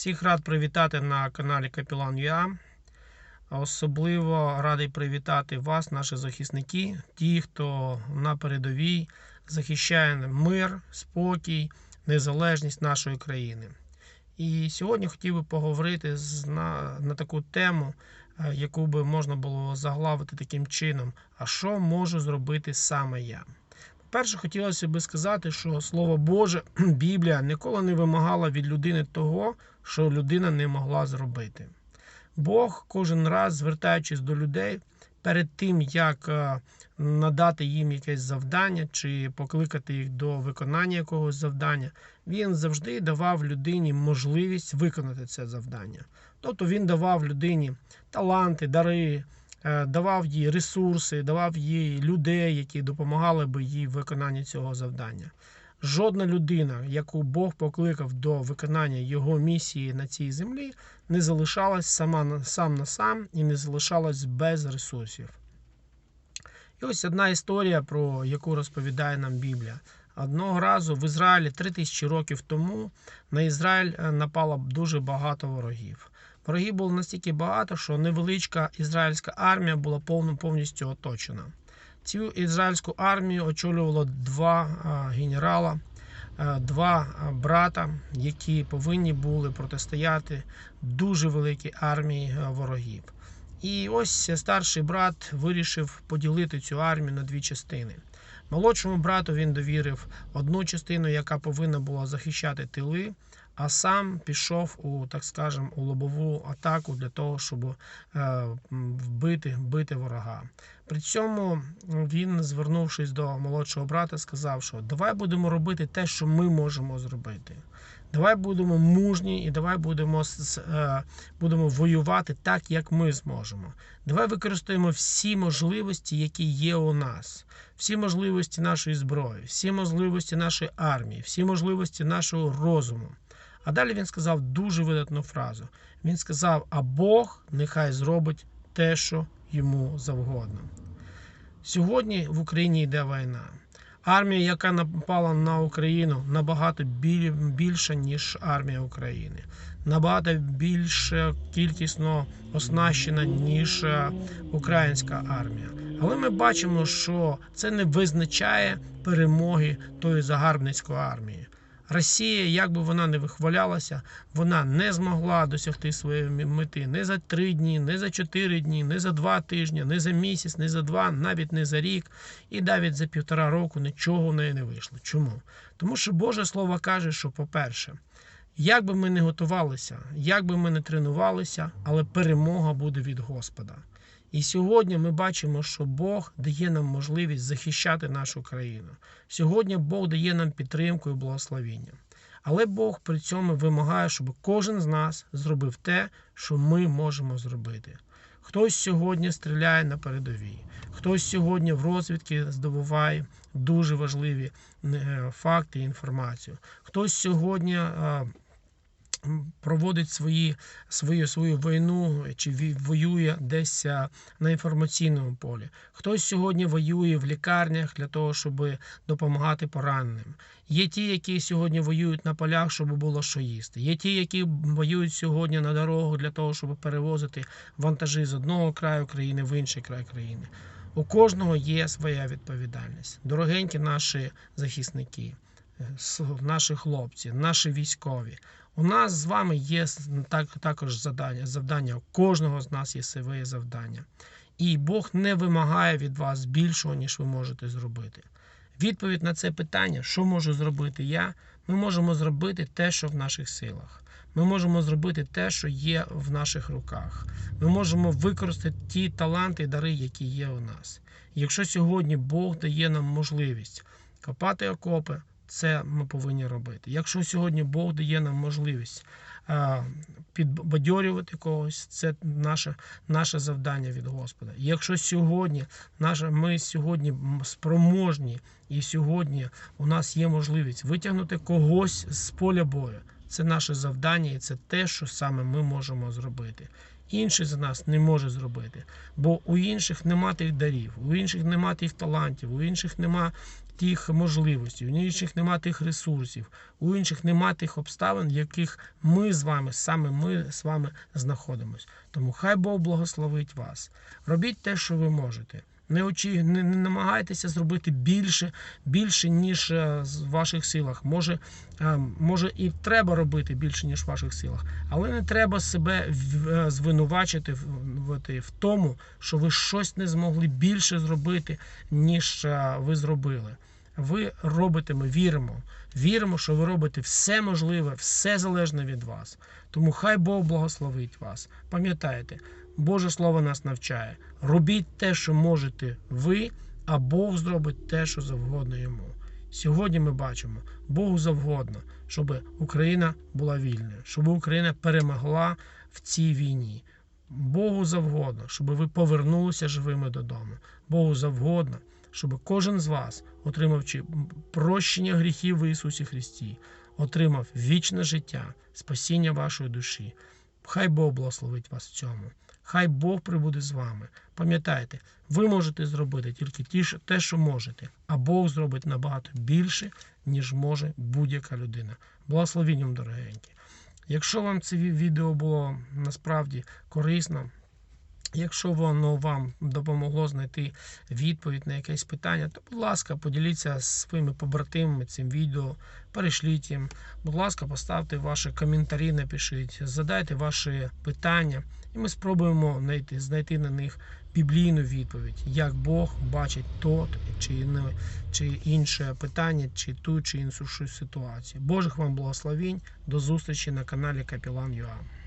Всіх рад привітати на каналі Капілан ЮА. Особливо радий привітати вас, наші захисники, ті, хто на передовій захищає мир, спокій, незалежність нашої країни. І сьогодні хотів би поговорити на, на таку тему, е, яку би можна було заглавити таким чином: а що можу зробити саме я? Перше, хотілося би сказати, що Слово Боже, Біблія ніколи не вимагала від людини того, що людина не могла зробити. Бог кожен раз, звертаючись до людей, перед тим, як е, надати їм якесь завдання чи покликати їх до виконання якогось завдання, він завжди давав людині можливість виконати це завдання. Тобто він давав людині таланти, дари, давав їй ресурси, давав їй людей, які допомагали би їй в виконанні цього завдання. Жодна людина, яку Бог покликав до виконання його місії на цій землі, не залишалась сама сам на сам і не залишалась без ресурсів. І ось одна історія, про яку розповідає нам Біблія. Одного разу в Ізраїлі 3000 років тому на Ізраїль е, напало дуже багато ворогів. Ворогів було настільки багато, що невеличка ізраїльська армія була повністю оточена. Цю ізраїльську армію очолювало два генерала, два брата, які повинні були протистояти дуже великій армії ворогів. І ось старший брат вирішив поділити цю армію на дві частини. Молодшому брату він довірив одну частину, яка повинна була захищати тили, а сам пішов у, так скажем, у лобову атаку для того, щоб е, вбити, вбити ворога. При цьому він, звернувшись до молодшого брата, сказав, що давай будемо робити те, що ми можемо зробити. Давай будемо мужні і давай будемо, е, будемо воювати так, як ми зможемо. Давай використаємо всі можливості, які є у нас, всі можливості нашої зброї, всі можливості нашої армії, всі можливості нашого розуму. А далі він сказав дуже видатну фразу. Він сказав: А Бог нехай зробить те, що йому завгодно. Сьогодні в Україні йде війна. Армія, яка напала на Україну, набагато більша, ніж армія України. Набагато більше кількісно оснащена, ніж е, українська армія. Але ми бачимо, що це не визначає перемоги тої загарбницької армії. Росія, як би вона не вихвалялася, вона не змогла досягти своєї мети не за три дні, не за чотири дні, не за два тижні, не за місяць, не за два, навіть не за рік, і навіть за півтора року нічого в неї не вийшло. Чому? Тому що Боже Слово каже, що, по-перше, як би ми не готувалися, як би ми не тренувалися, але перемога буде від Господа. І сьогодні ми бачимо, що Бог дає нам можливість захищати нашу країну. Сьогодні Бог дає нам підтримку і благословіння. Але Бог при цьому вимагає, щоб кожен з нас зробив те, що ми можемо зробити. Хтось сьогодні стріляє на передовій, хтось сьогодні в розвідки здобуває дуже важливі е, факти і інформацію. Хтось сьогодні е, проводить свої, свою, свою війну чи воює десь на інформаційному полі. Хтось сьогодні воює в лікарнях для того, щоб допомагати пораненим. Є ті, які сьогодні воюють на полях, щоб було що їсти. Є ті, які воюють сьогодні на дорогу для того, щоб перевозити вантажі з одного краю країни в інший край країни. У кожного є своя відповідальність. Дорогенькі наші захисники, е, наші хлопці, наші військові. У нас з вами є так, також завдання. завдання. У кожного з нас є своє завдання. І Бог не вимагає від вас більшого, ніж ви можете зробити. Відповідь на це питання, що можу зробити я, ми можемо зробити те, що в наших силах. Ми можемо зробити те, що є в наших руках. Ми можемо використати ті таланти і дари, які є у нас. Якщо сьогодні Бог дає нам можливість копати окопи, це ми повинні робити. Якщо сьогодні Бог дає нам можливість підбадьорювати когось, це наше, наше завдання від Господа. Якщо сьогодні наша, ми сьогодні спроможні, і сьогодні у нас є можливість витягнути когось з поля бою, це наше завдання, і це те, що саме ми можемо зробити. Інший з нас не може зробити, бо у інших нема тих дарів, у інших нема тих талантів, у інших нема тих можливостей, у інших нема тих ресурсів, у інших нема тих обставин, в яких ми з вами, саме ми з вами знаходимось. Тому хай Бог благословить вас. Робіть те, що ви можете. Не, очі, не, не намагайтеся зробити більше, більше, ніж е, з ваших силах. Може, е, може і треба робити більше, ніж в ваших силах, але не треба себе е, звинувачити в, в, в тому, що ви щось не змогли більше зробити, ніж е, ви зробили. Ви робите, ми віримо. Віримо, що ви робите все можливе, все залежне від вас. Тому хай Бог благословить вас. Пам'ятайте, Боже Слово нас навчає. Робіть те, що можете ви, а Бог зробить те, що завгодно йому. Сьогодні ми бачимо Богу завгодно, щоб Україна була вільною, щоб Україна перемогла в цій війні. Богу завгодно, щоб ви повернулися живими додому. Богу завгодно, щоб кожен з вас, отримавши прощення гріхів в Ісусі Христі, отримав вічне життя, спасіння вашої душі. Хай Бог благословить вас в цьому. Хай Бог прибуде з вами. Пам'ятайте, ви можете зробити тільки те, що можете, а Бог зробить набагато більше, ніж може будь-яка людина. Благословінь вам, дорогенькі. Якщо вам це відео було насправді корисно, якщо воно вам допомогло знайти відповідь на якесь питання, то, будь ласка, поділіться з своїми побратимами цим відео, перешліть їм. Будь ласка, поставте ваші коментарі, напишіть, задайте ваші питання, і ми спробуємо знайти, знайти на них біблійну відповідь, як Бог бачить тот чи, чи інше питання, чи ту чи іншу ситуацію. Божих вам благословінь. До зустрічі на каналі Капілан.ua.